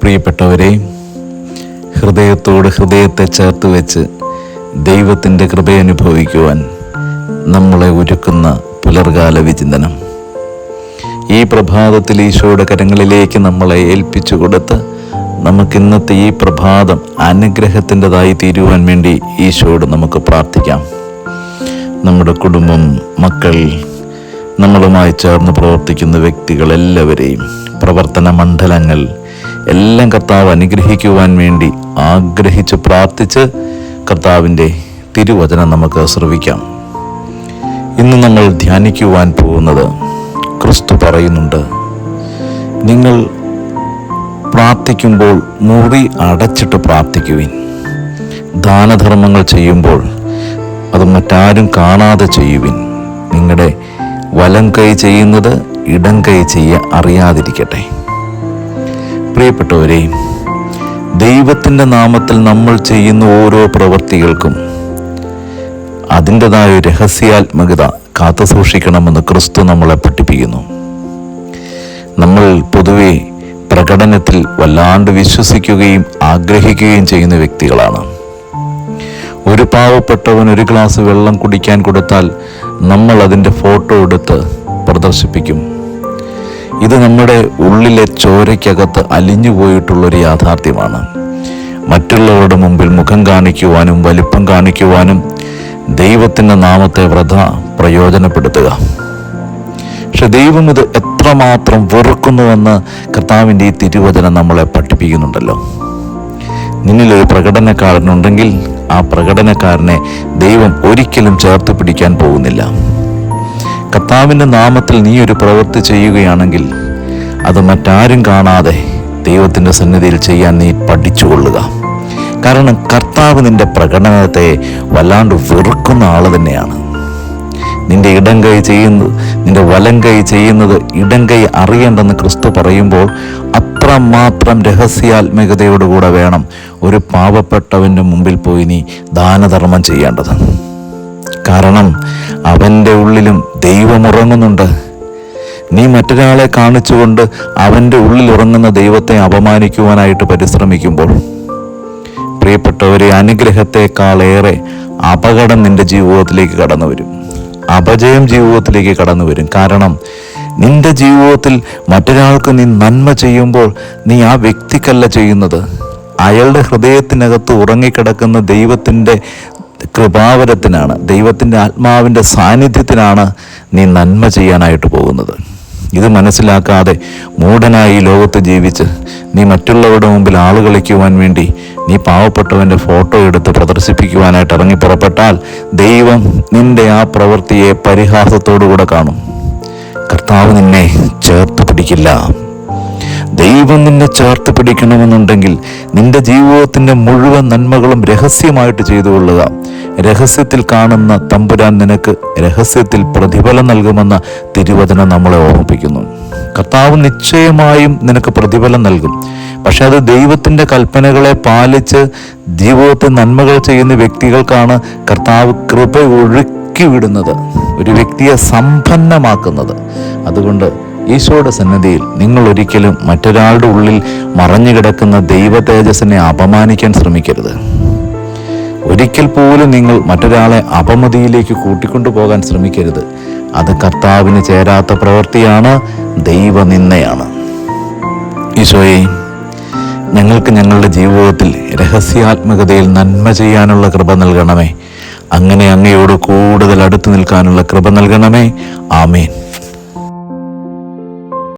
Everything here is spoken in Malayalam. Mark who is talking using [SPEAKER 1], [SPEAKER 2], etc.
[SPEAKER 1] പ്രിയപ്പെട്ടവരെ ഹൃദയത്തോട് ഹൃദയത്തെ ചേർത്ത് വെച്ച് ദൈവത്തിന്റെ കൃപയനുഭവിക്കുവാൻ നമ്മളെ ഒരുക്കുന്ന പുലർകാല വിചിന്തനം. ഈ പ്രഭാതത്തിൽ ഈശോയുടെ കരങ്ങളിലേക്ക് നമ്മളെ ഏൽപ്പിച്ചു കൊടുത്ത് നമുക്കിന്നത്തെ ഈ പ്രഭാതം അനുഗ്രഹത്തിന്റെതായി തീരുവാൻ വേണ്ടി ഈശോയോട് നമുക്ക് പ്രാർത്ഥിക്കാം. നമ്മുടെ കുടുംബം മക്കൾ നമ്മളുമായി ചേർന്ന് പ്രവർത്തിക്കുന്ന വ്യക്തികളെല്ലാവരെയും പ്രവർത്തന മണ്ഡലങ്ങൾ എല്ലാം കർത്താവ് അനുഗ്രഹിക്കുവാൻ വേണ്ടി ആഗ്രഹിച്ച് പ്രാർത്ഥിച്ച് കർത്താവിന്റെ തിരുവചനം നമുക്ക് ശ്രവിക്കാം. ഇന്ന് നമ്മൾ ധ്യാനിക്കുവാൻ പോകുന്നത് ക്രിസ്തു പറയുന്നുണ്ട് നിങ്ങൾ പ്രാർത്ഥിക്കുമ്പോൾ മുറി അടച്ചിട്ട് പ്രാർത്ഥിക്കുവിൻ. ദാനധർമ്മങ്ങൾ ചെയ്യുമ്പോൾ അത് മറ്റാരും കാണാതെ ചെയ്യുവിൻ. നിങ്ങളുടെ വലം കൈ ചെയ്യുന്നത് ഇടം കൈ ചെയ്യ അറിയാതിരിക്കട്ടെ. പ്രിയപ്പെട്ടവരെ ദൈവത്തിന്റെ നാമത്തിൽ നമ്മൾ ചെയ്യുന്ന ഓരോ പ്രവൃത്തികൾക്കും അതിന്റെതായ രഹസ്യാത്മകത കാത്തു സൂക്ഷിക്കണമെന്ന് ക്രിസ്തു നമ്മളെ പഠിപ്പിക്കുന്നു. നമ്മൾ പൊതുവെ പ്രകടനത്തിൽ വല്ലാണ്ട് വിശ്വസിക്കുകയും ആഗ്രഹിക്കുകയും ചെയ്യുന്ന വ്യക്തികളാണ്. ഒരു പാവപ്പെട്ടവൻ ഒരു ഗ്ലാസ് വെള്ളം കുടിക്കാൻ കൊടുത്താൽ നമ്മൾ അതിന്റെ ഫോട്ടോ എടുത്ത് പ്രദർശിപ്പിക്കും. ഇത് നമ്മുടെ ഉള്ളിലെ ചോരയ്ക്കകത്ത് അലിഞ്ഞു പോയിട്ടുള്ളൊരു യാഥാർത്ഥ്യമാണ്. മറ്റുള്ളവരുടെ മുമ്പിൽ മുഖം കാണിക്കുവാനും വലിപ്പം കാണിക്കുവാനും ദൈവത്തിന്റെ നാമത്തെ വ്രത പ്രയോജനപ്പെടുത്തുക. പക്ഷെ ദൈവം ഇത് എത്രമാത്രം വെറുക്കുന്നുവെന്ന് കർത്താവിന്റെ ഈ തിരുവചനം നമ്മളെ പഠിപ്പിക്കുന്നുണ്ടല്ലോ. നിന്നിലൊരു പ്രകടനക്കാരനുണ്ടെങ്കിൽ ആ പ്രകടനക്കാരനെ ദൈവം ഒരിക്കലും ചേർത്ത് പിടിക്കാൻ പോകുന്നില്ല. കർത്താവിന്റെ നാമത്തിൽ നീ ഒരു പ്രവൃത്തി ചെയ്യുകയാണെങ്കിൽ അത് മറ്റാരും കാണാതെ ദൈവത്തിന്റെ സന്നിധിയിൽ ചെയ്യാൻ നീ പഠിച്ചുകൊള്ളുക. കാരണം കർത്താവ് നിന്റെ പ്രകടനത്തെ വല്ലാണ്ട് വെറുക്കുന്ന ആൾ തന്നെയാണ്. നിന്റെ ഇടം കൈ ചെയ്യുന്നത് നിന്റെ വലം കൈ ചെയ്യുന്നത് ഇടം കൈ അറിയണ്ടെന്ന് ക്രിസ്തു പറയുമ്പോൾ അത്രമാത്രം രഹസ്യാത്മകതയോടുകൂടെ വേണം ഒരു പാവപ്പെട്ടവന്റെ മുമ്പിൽ പോയി നീ ദാനധർമ്മം ചെയ്യേണ്ടത്. കാരണം അവന്റെ ഉള്ളിലും ദൈവം ഉറങ്ങുന്നുണ്ട്. നീ മറ്റൊരാളെ കാണിച്ചുകൊണ്ട് അവന്റെ ഉള്ളിൽ ഉറങ്ങുന്ന ദൈവത്തെ അപമാനിക്കുവാനായിട്ട് പരിശ്രമിക്കുമ്പോൾ പ്രിയപ്പെട്ടവരെ അനുഗ്രഹത്തെക്കാളേറെ അപകടം നിന്റെ ജീവിതത്തിലേക്ക് കടന്നു വരും അപജയം ജീവിതത്തിലേക്ക് കടന്നു വരും കാരണം നിന്റെ ജീവിതത്തിൽ മറ്റൊരാൾക്ക് നീ നന്മ ചെയ്യുമ്പോൾ നീ ആ വ്യക്തിക്കല്ല ചെയ്യുന്നത്. അയാളുടെ ഹൃദയത്തിനകത്ത് ഉറങ്ങിക്കിടക്കുന്ന ദൈവത്തിന്റെ കൃപാവരത്തിനാണ് ദൈവത്തിന്റെ ആത്മാവിന്റെ സാന്നിധ്യത്തിനാണ് നീ നന്മ ചെയ്യാനായിട്ട് പോകുന്നത്. ഇത് മനസ്സിലാക്കാതെ മൂഢനായി ഈ ലോകത്ത് ജീവിച്ച് നീ മറ്റുള്ളവരുടെ മുമ്പിൽ ആൾ കളിക്കുവാൻ വേണ്ടി നീ പാവപ്പെട്ടവന്റെ ഫോട്ടോ എടുത്ത് പ്രദർശിപ്പിക്കുവാനായിട്ട് ഇറങ്ങി പുറപ്പെട്ടാൽ ദൈവം നിന്റെ ആ പ്രവൃത്തിയെ പരിഹാസത്തോടുകൂടെ കാണും. കർത്താവ് നിന്നെ ചേർത്ത് പിടിക്കില്ല. ദൈവം നിന്നെ ചേർത്ത് പിടിക്കണമെന്നുണ്ടെങ്കിൽ നിന്റെ ജീവിതത്തിന്റെ മുഴുവൻ നന്മകളും രഹസ്യമായിട്ട് ചെയ്തു കൊള്ളുക. രഹസ്യത്തിൽ കാണുന്ന തമ്പുരാൻ നിനക്ക് രഹസ്യത്തിൽ പ്രതിഫലം നൽകുമെന്ന തിരുവചനം നമ്മളെ ഓർമ്മിപ്പിക്കുന്നു. കർത്താവ് നിശ്ചയമായും നിനക്ക് പ്രതിഫലം നൽകും. പക്ഷെ അത് ദൈവത്തിന്റെ കൽപ്പനകളെ പാലിച്ച് ജീവിതത്തിൽ നന്മകൾ ചെയ്യുന്ന വ്യക്തികൾക്കാണ് കർത്താവ് കൃപ ഒഴുക്കി വിടുന്നത്. ഒരു വ്യക്തിയെ സമ്പന്നമാക്കുന്നത്. അതുകൊണ്ട് ഈശോയുടെ സന്നിധിയിൽ നിങ്ങൾ ഒരിക്കലും മറ്റൊരാളുടെ ഉള്ളിൽ മറഞ്ഞു കിടക്കുന്ന ദൈവ തേജസ്സിനെ അപമാനിക്കാൻ ശ്രമിക്കരുത്. ഒരിക്കൽ പോലും നിങ്ങൾ മറ്റൊരാളെ അപമതിയിലേക്ക് കൂട്ടിക്കൊണ്ടു പോകാൻ ശ്രമിക്കരുത്. അത് കർത്താവിന് ചേരാത്ത പ്രവൃത്തിയാണ് ദൈവനിന്ദയാണ്. ഈശോയെ ഞങ്ങൾക്ക് ഞങ്ങളുടെ ജീവിതത്തിൽ രഹസ്യാത്മകതയിൽ നന്മ ചെയ്യാനുള്ള കൃപ നൽകണമേ. അങ്ങനെ അങ്ങയോട് കൂടുതൽ അടുത്തു നിൽക്കാനുള്ള കൃപ നൽകണമേ. ആമേൻ.